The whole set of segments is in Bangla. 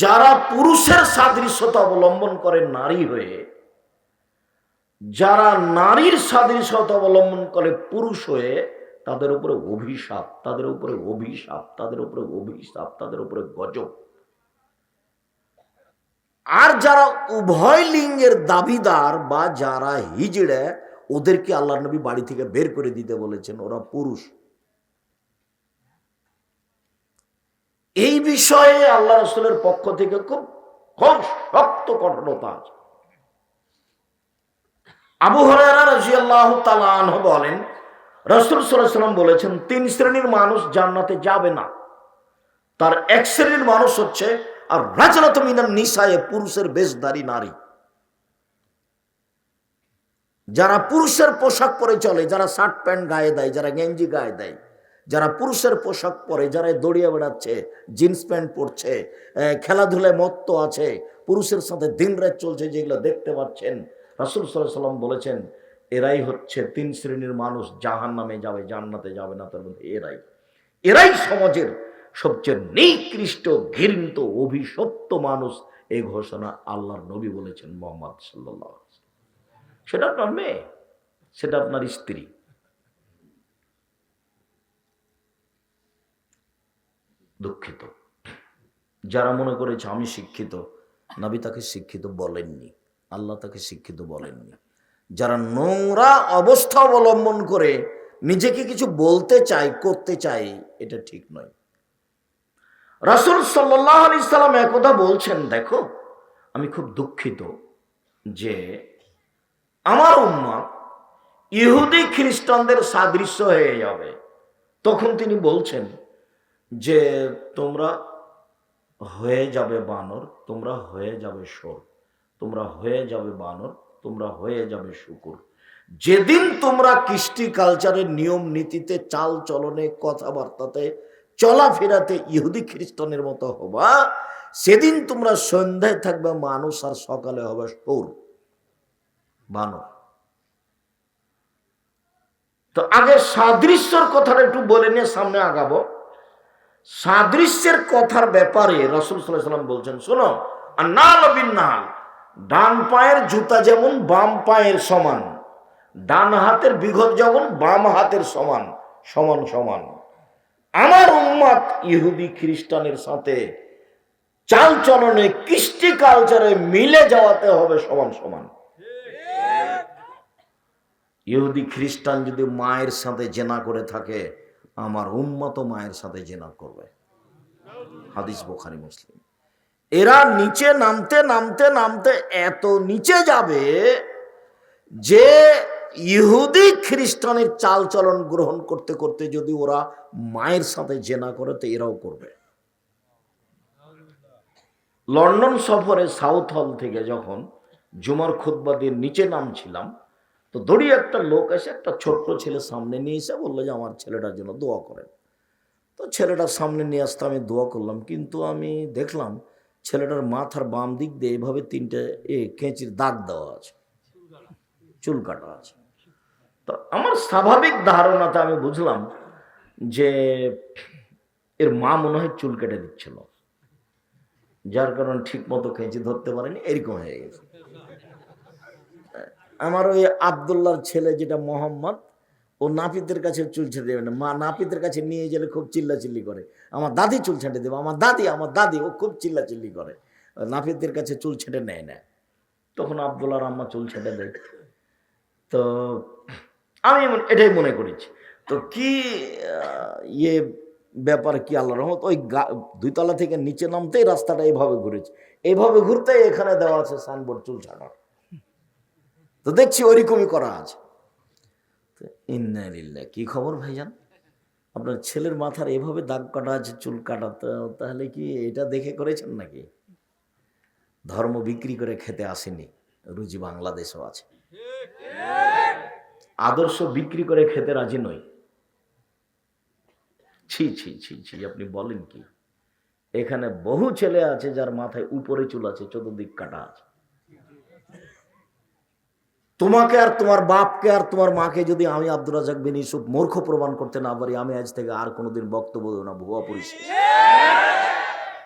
যারা পুরুষের সাদৃশ্যতা অবলম্বন করে নারী হয়ে, যারা নারীর সাদৃশ্যতা অবলম্বন করে পুরুষ হয়ে, তাদের উপরে অভিশাপ, তাদের উপরে অভিশাপ, তাদের উপরে অভিশাপ, তাদের উপরে গজব। আর যারা উভয় লিঙ্গের দাবিদার বা যারা হিজড়ে, ওদেরকে আল্লাহ নবী বাড়ি থেকে বের করে দিতে বলেছেন, ওরা পুরুষ এই বিষয়ে আল্লাহ রসুলের পক্ষ থেকে খুব খুব শক্ত কঠোরতা আছে। আবু বলেন, রসুল সাল্লাম বলেছেন, তিন শ্রেণির মানুষ জান্নাতে যাবে না। তার এক শ্রেণির মানুষ হচ্ছে, আর রাজনাত মিনার নিশায় পুরুষের বেশধারী নারী। যারা পুরুষের পোশাক পরে চলে, যারা শার্ট প্যান্ট গায়ে দেয়, যারা গেঞ্জি গায়ে দেয় যারা পুরুষের পোশাক পরে, যারা দড়িয়ে বেড়াচ্ছে, জিন্স প্যান্ট পরছে খেলাধুলায় মত্ত আছে, পুরুষের সাথে দিন রাত চলছে যেগুলো দেখতে পাচ্ছেন, রাসুল সাল্লাহ সাল্লাম বলেছেন, এরাই হচ্ছে তিন শ্রেণির মানুষ জাহান নামে যাবে, জান্নাতে যাবে না। তার মধ্যে এরাই। এরাই সমাজের সবচেয়ে নিকৃষ্ট, ঘৃণিত, অভিশপ্ত মানুষ এই ঘোষণা আল্লাহর নবী বলেছেন মোহাম্মদ সাল্লাহ সেটা আপনার মেয়ে, সেটা আপনার স্ত্রী। দুঃখিত। যারা মনে করেছে আমি শিক্ষিত, নবী তাকে শিক্ষিত বলেননি, আল্লাহ তাকে শিক্ষিত বলেননি। যারা নোংরা অবস্থা অবলম্বন করে নিজেকে কিছু বলতে চাই করতে চাই এটা ঠিক নয়। রাসুল সাল্লাহ আলি সাল্লাম একথা বলছেন, দেখো, আমি খুব দুঃখিত যে আমার উম্মা ইহুদি খ্রিস্টানদের সাদৃশ্য হয়ে যাবে। তখন তিনি বলছেন যে তোমরা হয়ে যাবে বানর, তোমরা হয়ে যাবে সোর তোমরা হয়ে যাবে বানর, তোমরা হয়ে যাবে শুকুর। যেদিন তোমরা কৃষ্টি কালচারের নিয়ম নীতিতে, চাল চলনে, কথাবার্তাতে, চলাফেরাতে ইহুদি খ্রিস্টানের মতো হবা, সেদিন তোমরা সন্ধ্যায় থাকবে মানুষ আর সকালে হবে সোর বানর। তো আগে সাদৃশ্যর কথাটা একটু বলে নিয়ে সামনে আগাবো। সাদৃশ্যের কথার ব্যাপারে রসুল সাল্লাম বলছেন, শোনো নাল ডান পায়ের জুতা যেমন বাম পায়ের সমান, ডান হাতের বিঘত যেমন বাম হাতের সমান সমান সমান। আমার উম্মাদ ইহুদি খ্রিস্টানের সাথে চাল চলনে কৃষ্টি কালচারে মিলে যাওয়াতে হবে সমান সমান। ইহুদি খ্রিস্টান যদি মায়ের সাথে জেনা করে থাকে আমার উম্মত মায়ের সাথে জেনা করবে। হাদিস বোখারি, মুসলিম। এরা নিচে নামতে নামতে নামতে এত নিচে যাবে যে ইহুদি খ্রিস্টানের চাল চলন গ্রহণ করতে করতে যদি ওরা মায়ের সাথে জেনা করে, তো এরাও করবে। লন্ডন সফরে সাউথ হল থেকে যখন জুমার খুদ্া দিয়ে নিচে নামছিলাম তো দড়িয়ে একটা লোক এসে একটা ছোট্ট ছেলে সামনে নিয়ে এসে বলল যে, আমার ছেলেটার জন্য দোয়া করেন। তো ছেলেটার সামনে নিয়ে আসতে আমি দোয়া করলাম। কিন্তু আমি দেখলাম ছেলেটার মাথার বাম দিক দিয়ে এভাবে তিনটে এ কেঁচির দাগ দেওয়া আছে, চুল কাটা আছে। তো আমার স্বাভাবিক ধারণাতে আমি বুঝলাম যে, এর মা মনে হয় চুল কেটে দিচ্ছিল। যার কারণ ঠিক মতো কেঁচি ধরতে পারেনি, এরকম হয়ে গেছে। আমার ওই আবদুল্লার ছেলে যেটা মোহাম্মদ, ও নাপিতের কাছে চুল ছেড়ে দেবে না। মা নাপিতের কাছে নিয়ে গেলে খুব চিল্লাচিল্লি করে। আমার দাদি চুল ছেঁটে দেবে। আমার দাদি আমার দাদি, ও খুব চিল্লাচিল্লি করে। নাপিতের কাছে চুল ছেঁটে নেয় না। তখন আবদুল্লাহর আম্মা চুল ছেঁটে দেয়। তো আমি এটাই মনে করেছি। তো কি ইয়ে ব্যাপার কি আল্লাহ রহমত? ওই গা- দুইতলা থেকে নিচে নামতেই রাস্তাটা এইভাবে ঘুরেছে। এইভাবে ঘুরতেই এখানে দেওয়া আছে সাইনবোর্ড চুল ছাড়া তো দেখছি ওইরকমই করা আছে। তো ইন্নালিল্লাহ কি খবর ভাইজান? আপনার ছেলের মাথার এভাবে দাগ কাটা আছে, চুল কাটা তাহলে কি এটা দেখে করেছেন নাকি? ধর্ম বিক্রি করে খেতে আসেনি, রুজি বাংলাদেশও আছে। আদর্শ বিক্রি করে খেতে রাজি নই। ছি ছি ছি ছি, আপনি বলেন কি? এখানে বহু ছেলে আছে যার মাথায় উপরে চুল আছে, চতুর্দিক কাটা আছে। তোমাকে আর তোমার বাপকে আর তোমার মাকে যদি আমি আব্দুল রাজাক বিন ইউসুফ মূর্খ প্রমাণ করতে না পারি, আমি আজ থেকে আর কোনোদিন বক্তব্য দেবো না, ভুয়া পরিষেবা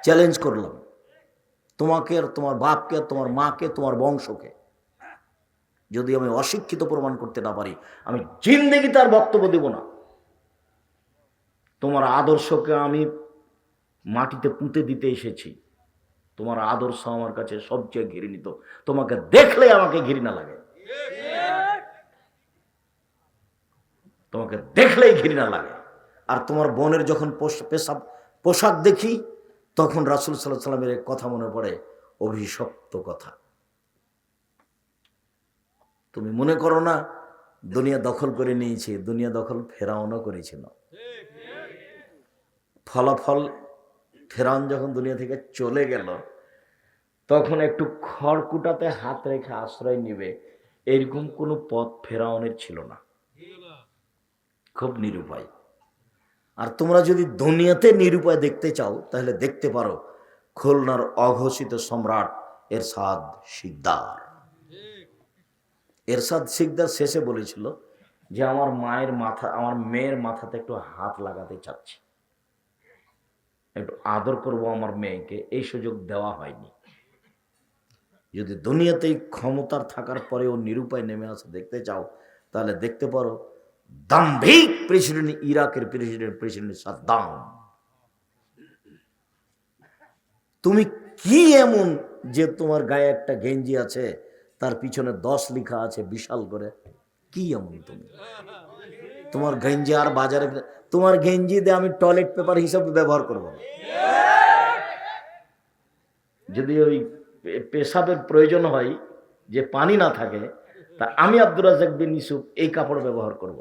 চ্যালেঞ্জ করলাম। তোমাকে আর তোমার বাপকে আর তোমার মাকে, তোমার বংশকে যদি আমি অশিক্ষিত প্রমাণ করতে না পারি, আমি জিন্দেগি তার বক্তব্য দেব না। তোমার আদর্শকে আমি মাটিতে পুঁতে দিতে এসেছি। তোমার আদর্শ আমার কাছে সবচেয়ে ঘৃণিত। তোমাকে দেখলে আমাকে ঘৃণা লাগে। তোমাকে দেখলেই ঘৃণা লাগে। আর তোমার বোনের যখন পেশাব, পোশাক দেখি, তখন রাসুল সাল্লাহ সাল্লামের কথা মনে পড়ে, অভিশপ্ত কথা। তুমি মনে করো না, দুনিয়া দখল করে নিয়েছে, দুনিয়া দখল ফেরাউনও করেছিল। ফলাফল, ফেরাউন যখন দুনিয়া থেকে চলে গেল, তখন একটু খড়কুটাতে হাত রেখে আশ্রয় নিবে, এরকম কোনো পথ ফেরাউনের ছিল না। খুব নিরুপায়। আর তোমরা যদি দুনিয়াতে নিরুপায় দেখতে চাও, তাহলে দেখতে পারো খুলনার অঘোষিত সম্রাট এরশাদ শিকদার। এরশাদ শিকদার শেষে বলেছিল যে, আমার মায়ের মাথা, আমার মেয়ের মাথাতে একটু হাত লাগাতে চাচ্ছি। একটু আদর করব আমার মেয়েকে, এই সুযোগ দেওয়া হয়নি। যদি দুনিয়াতেই ক্ষমতার থাকার পরেও নিরুপায় নেমে আসে দেখতে চাও, তাহলে দেখতে পারো দাম্ভিক প্রেসিডেন্ট, ইরাকের প্রেসিডেন্ট প্রেসিডেন্ট সাদ্দাম। তুমি কি এমন যে তোমার গায়ে একটা গেঞ্জি আছে, তার পিছনে দশ লেখা আছে বিশাল করে? কি এমন তুমি? তোমার গেঞ্জি আর বাজারে তোমার গেঞ্জি দিয়ে আমি টয়লেট পেপার হিসাবে ব্যবহার করব যদি ওই পেশাবের প্রয়োজন হয়, যে পানি না থাকে তা আমি আব্দুর রাজাক বিন ইসুফ এই কাপড় ব্যবহার করব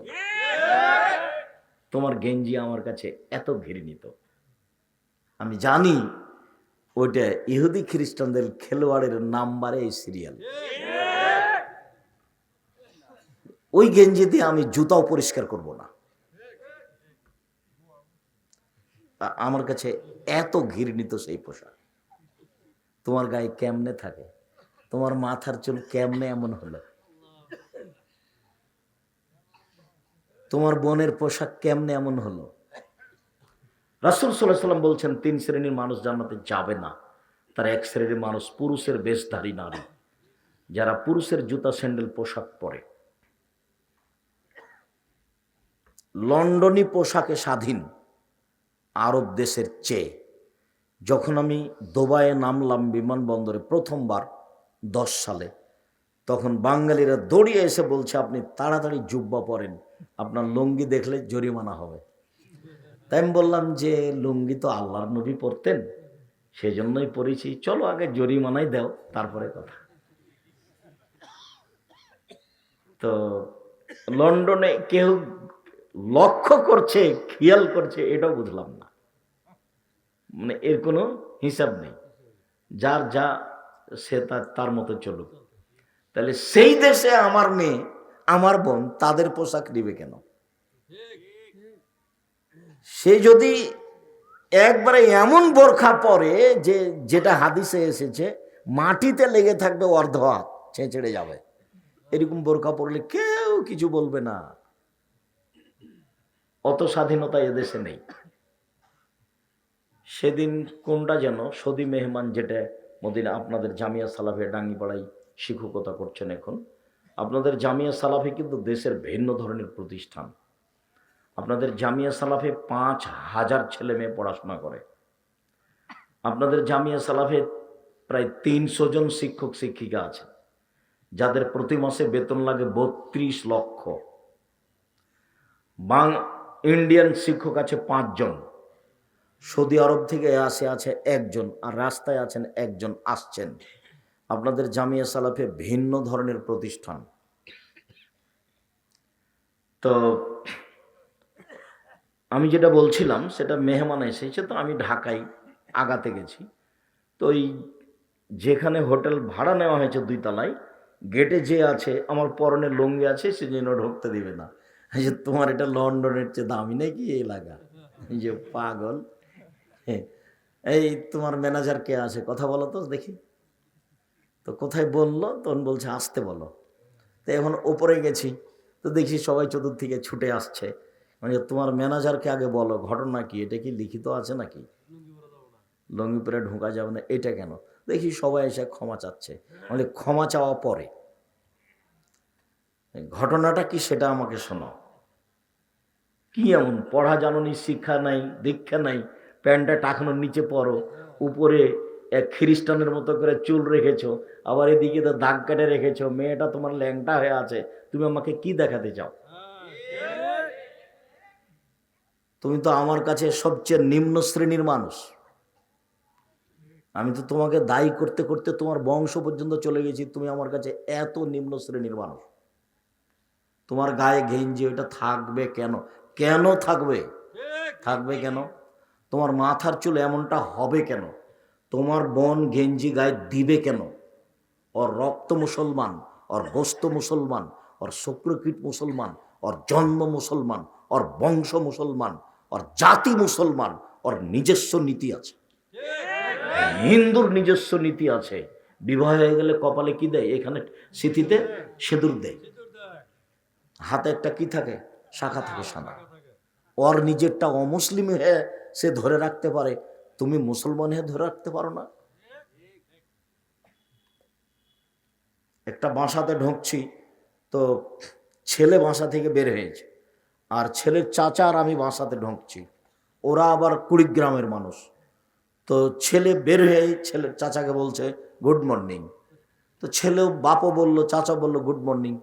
তোমার গেঞ্জি আমার কাছে এত ঘৃণিত। আমি জানি ওইটা ইহুদি খ্রিস্টানদের খেলোয়াড়ের নাম্বারে এই সিরিয়াল। ওই গেঞ্জি দিয়ে আমি জুতাও পরিষ্কার করব না। আমার কাছে এত ঘৃণিত সেই পোশাক। তোমার গায়ে কেমনে থাকে? তোমার মাথার চুল কেমনে এমন হলো? তোমার বোনের পোশাক কেমনে এমন হলো? রাসুল সাল্লাহ সাল্লাম বলছেন, তিন শ্রেণির মানুষ জান্নাতে যাবে না। তার এক শ্রেণির মানুষ, পুরুষের বেশধারী নারী, যারা পুরুষের জুতা, স্যান্ডেল, পোশাক পরে। লন্ডনী পোশাকে স্বাধীন আরব দেশের চেয়ে, যখন আমি দুবাইয়ে নামলাম বিমানবন্দরে প্রথমবার দশ সালে তখন বাঙালিরা দৌড়িয়ে এসে বলছে, আপনি তাড়াতাড়ি জুব্বা পরেন, আপনার লুঙ্গি দেখলে জরিমানা হবে। তাই আমি বললাম যে, লুঙ্গি তো আল্লাহর নবী পরতেন সেই জন্যই পড়েছি চলো আগে জরিমানাই দাও, তারপরে কথা। তো লন্ডনে কেউ লক্ষ্য করছে, খেয়াল করছে, এটাও বুঝলাম না। মানে এর কোনো হিসাব নেই। যার যা, সে তার মতো চলুক। তাহলে সেই দেশে আমার মেয়ে, আমার বোন, তাদের পোশাক নিবে কেন? সে যদি একবারে এমন বোরখা পরে যে, যেটা হাদিসে এসেছে, মাটিতে লেগে থাকবে অর্ধ হাত ছেঁচড়ে যাবে। এরকম বোরখা পরলে কেউ কিছু বলবে না। অত স্বাধীনতা এদেশে নেই। সেদিন কোনটা যেন সদি মেহমান যেটা মদিনা আপনাদের জামিয়া সালাফে ডাঙ্গিপাড়ায় শিক্ষকতা করছেন এখন। আপনাদের জামিয়া সালাফে কিন্তু দেশের ভিন্ন ধরনের প্রতিষ্ঠান। আপনাদের জামিয়া সালাফে পাঁচ হাজার ছেলে মেয়ে পড়াশোনা করে। আপনাদের জামিয়া সালাফে প্রায় তিনশো জন শিক্ষক শিক্ষিকা আছে। যাদের প্রতি মাসে বেতন লাগে বত্রিশ লক্ষ। বাং ইন্ডিয়ান শিক্ষক আছে পাঁচজন। সৌদি আরব থেকে আসে আছে একজন আর রাস্তায় আছেন একজন আসছেন। আপনাদের জামিয়া সালাফে ভিন্ন ধরনের প্রতিষ্ঠান। তো আমি যেটা বলছিলাম, সেটা মেহমান এসেছে, তো আমি ঢাকায় আগাতে গেছি। তো ওই যেখানে হোটেল ভাড়া নেওয়া হয়েছে দুই তলায় গেটে যে আছে, আমার পরনে লুঙ্গি আছে, সে যেন ঢুকতে দিবে না। যে তোমার এটা লন্ডনের চেয়ে দামি নাকি এলাকা? যে পাগল। এই তোমার ম্যানেজার কে আছে? কথা বলো তো দেখি। তো কোথায় বলল? তখন বলছে, আসতে বলো। তো এখন ওপরে গেছি। তো দেখি সবাই চতুর্দিকে ছুটে আসছে। মানে তোমার ম্যানেজারকে আগে বলো, ঘটনা কি? এটা কি লিখিত আছে নাকি? লঙ্গি পরে ঢোকা যাবে না, এটা কেন? দেখি সবাই এসে ক্ষমা চাচ্ছে। মানে ক্ষমা চাওয়া পরে। ঘটনাটা কি সেটা আমাকে শোনাও। কি এমন? পড়া জাননি, শিক্ষা নাই, দীক্ষা নাই, প্যান্টটা টাকানোর নিচে পড়ো উপরে এক খ্রিস্টানের মতো করে চুল রেখেছো, আবার এদিকে তো দাগ কেটে রেখেছো, মেয়েটা তোমার ল্যাংটা হয়ে আছে, তুমি আমাকে কি দেখাতে চাও? তুমি তো আমার কাছে সবচেয়ে নিম্ন শ্রেণির মানুষ। আমি তো তোমাকে দায়ী করতে করতে তোমার বংশ পর্যন্ত চলে গেছি, তুমি আমার কাছে এত নিম্ন শ্রেণির মানুষ। তোমার গায়ে গেঞ্জি ওটা থাকবে কেন? কেন থাকবে? থাকবে কেন? তোমার মাথার চুল এমনটা হবে কেন? তোমার বোন গেঞ্জি গায়ে দিবে কেন? ওর রক্ত মুসলমান, ওর হস্ত মুসলমান, ওর শুক্রকীট মুসলমান, ওর জন্ম মুসলমান, ওর বংশ মুসলমান, ওর জাতি মুসলমান, ওর নিজস্ব নীতি আছে। হিন্দুর নিজস্ব নীতি আছে। বিবাহ হয়ে গেলে কপালে কি দেয়? এখানে স্মৃতিতে সেদুর দেয়। হাতে একটা কি থাকে? শাখা থাকে সাদা ওর নিজেরটা অমুসলিম হয়ে সে ধরে রাখতে পারে। তুমি মুসলমান হয়ে ধরে রাখতে পারো না। একটা বাসাতে ঢুকছি, তো ছেলে বাসা থেকে বের হয়েছে। আর ছেলের চাচা আর আমি বাসাতে ঢুকছি। ওরা আবার কুড়িগ্রামের মানুষ। তো ছেলে বের হয়ে ছেলের চাচাকে বলছে, গুড মর্নিং। তো ছেলেও বাপও বলল চাচা বলল, গুড মর্নিং।